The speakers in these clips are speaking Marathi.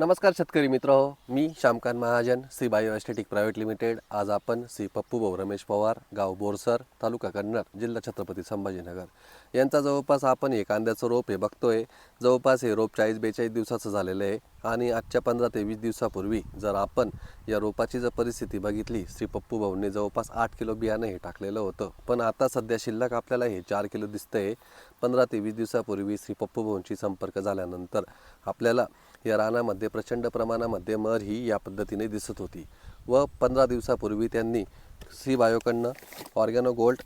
नमस्कार शेतकरी मित्र हो, मी Shyamkant Mahajan Shri bio aesthetic private limited. आज आपण श्री पप्पू भाऊ रमेश पवार गाव बोरसर तालुका कन्नड जिल्हा छत्रपती संभाजीनगर. यांचा जवळपास आपण हे कांद्याचं रोप हे बघतोय. जवळपास हे रोप चाळीस बेचाळीस दिवसाचं झालेलं आहे आणि आजच्या पंधरा ते वीस दिवसापूर्वी जर आपण या रोपाची जर परिस्थिती बघितली श्री पप्पू भाऊंनी जवळपास आठ किलो बियाणं हे टाकलेलं होतं. पण आता सध्या शिल्लक आपल्याला हे चार किलो दिसतंय. पंधरा ते वीस दिवसापूर्वी श्री पप्पू भाऊंशी संपर्क झाल्यानंतर आपल्याला या रानामध्ये प्रचंड प्रमाणामध्ये मर ही या पद्धतीने दिसत होती. व पंधरा दिवसापूर्वी त्यांनी सी बायोकडनं ऑर्गॅनो गोल्ड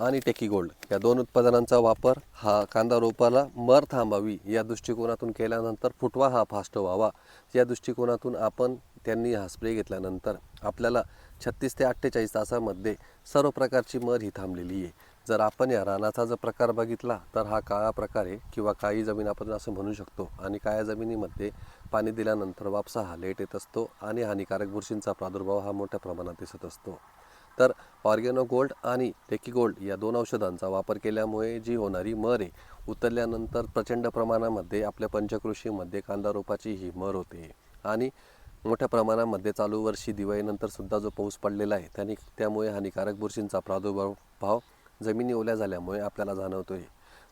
आणि टेकी गोल्ड. या दोन उत्पादनांचा वापर हा कांदा रोपाला मर थांबावी या दृष्टिकोनातून केल्यानंतर फुटवा हा फास्ट व्हावा या दृष्टिकोनातून आपण त्यांनी हा स्प्रे घेतल्यानंतर आपल्याला छत्तीस ते अठ्ठेचाळीस तासामध्ये सर्व प्रकारची मर ही थांबलेली आहे. जर आपण या रानाचा जर प्रकार बघितला तर हा काळा प्रकार आहे किंवा काळी जमीन आपण असं म्हणू शकतो. आणि काळ्या जमिनीमध्ये पाणी दिल्यानंतर वापसा हा लेट येत असतो आणि हानिकारक बुरशींचा प्रादुर्भाव हा मोठ्या प्रमाणात दिसत असतो. तर ऑर्गेनो गोल्ड आणि टेकी गोल्ड या दोन औषधांचा वापर केल्यामुळे जी होणारी मर आहे उतरल्यानंतर प्रचंड प्रमाणामध्ये आपल्या पंचकृषीमध्ये कांदा रोपाची ही मर होते. आणि मोठ्या प्रमाणामध्ये चालू वर्षी दिवाळीनंतर सुद्धा जो पाऊस पडलेला आहे त्याने त्यामुळे हानिकारक बुरशींचा प्रादुर्भाव भाव जमिनी ओल्या झाल्यामुळे आपल्याला जाणवतो आहे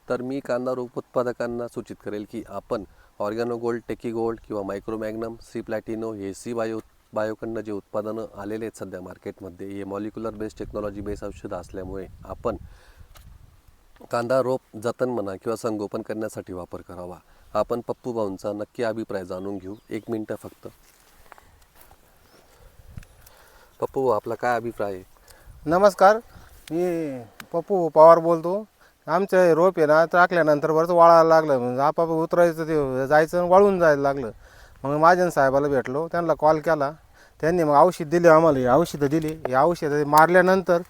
तर मी कांदा रोप उत्पादकांना सूचित करेल की आपण ऑर्गॅनो गोल्ड टेकी गोल्ड किंवा मायक्रोमॅग्नम सी प्लॅटिनो हे सी बायो बायोकडनं जे उत्पादनं आलेले आहेत सध्या मार्केटमध्ये हे मॉलिक्युलर बेस्ड टेक्नॉलॉजी बेस्ड औषधं असल्यामुळे आपण कांदा रोप जतन म्हणा किंवा संगोपन करण्यासाठी वापर करावा. आपण पप्पू भाऊंचा नक्की अभिप्राय जाणून घेऊ. एक मिनटं फक्त. पप्पू भाऊ आपला काय अभिप्राय आहे? नमस्कार. मी पप्पू पवार बोलतो. आमचं हे रोप आहे ना टाकल्यानंतर बरंच वाळायला लागलं. म्हणजे आपाप उतरायचं ते जायचं आणि वाळून जायला लागलं. मग महाजन साहेबाला भेटलो त्यांना कॉल केला. त्यांनी मग औषध दिले आम्हाला ही औषधं दिली. ही औषधं मारल्यानंतर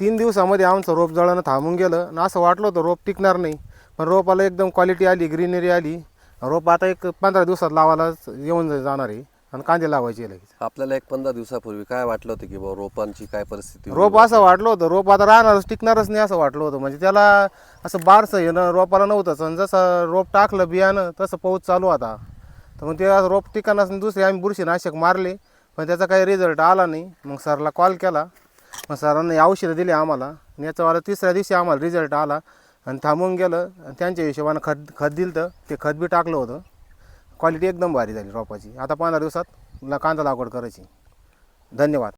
तीन दिवसामध्ये आमचं रोप जळणं थांबून गेलं. आणि असं वाटलं होतं रोप टिकणार नाही. पण रोपाला एकदम क्वालिटी आली ग्रीनरी आली. रोप आता एक पंधरा दिवसात लावायला येऊन जाणार आहे. आणि कांदे लावायचे लगेच. आपल्याला एक पंधरा दिवसापूर्वी काय वाटलं होतं की बाबा रोपांची काय परिस्थिती रोप? असं वाटलं होतं. रोप आता राहणारच टिकणारच नाही असं वाटलं होतं. म्हणजे त्याला असं बारसं येणं रोपाला नव्हतंच. आणि जसं रोप टाकलं बियाणं तसं पाऊस चालू आता तर मग ते रोप टिकाणाच दुसरी दुसरे आम्ही बुरशीनाशक मारले पण त्याचा काही रिझल्ट आला नाही. मग सरला कॉल केला. मग सरांनी औषधं दिली आम्हाला. याच्यावाला तिसऱ्या दिवशी आम्हाला रिझल्ट आला. आणि थांबून गेलं. आणि त्यांच्या हिशोबानं खत खत दिलं तर ते खत बी टाकलं होतं. क्वालिटी एकदम भारी झाली रोपाची. आता पंधरा दिवसात ला- कांदा लागवड करायची. धन्यवाद.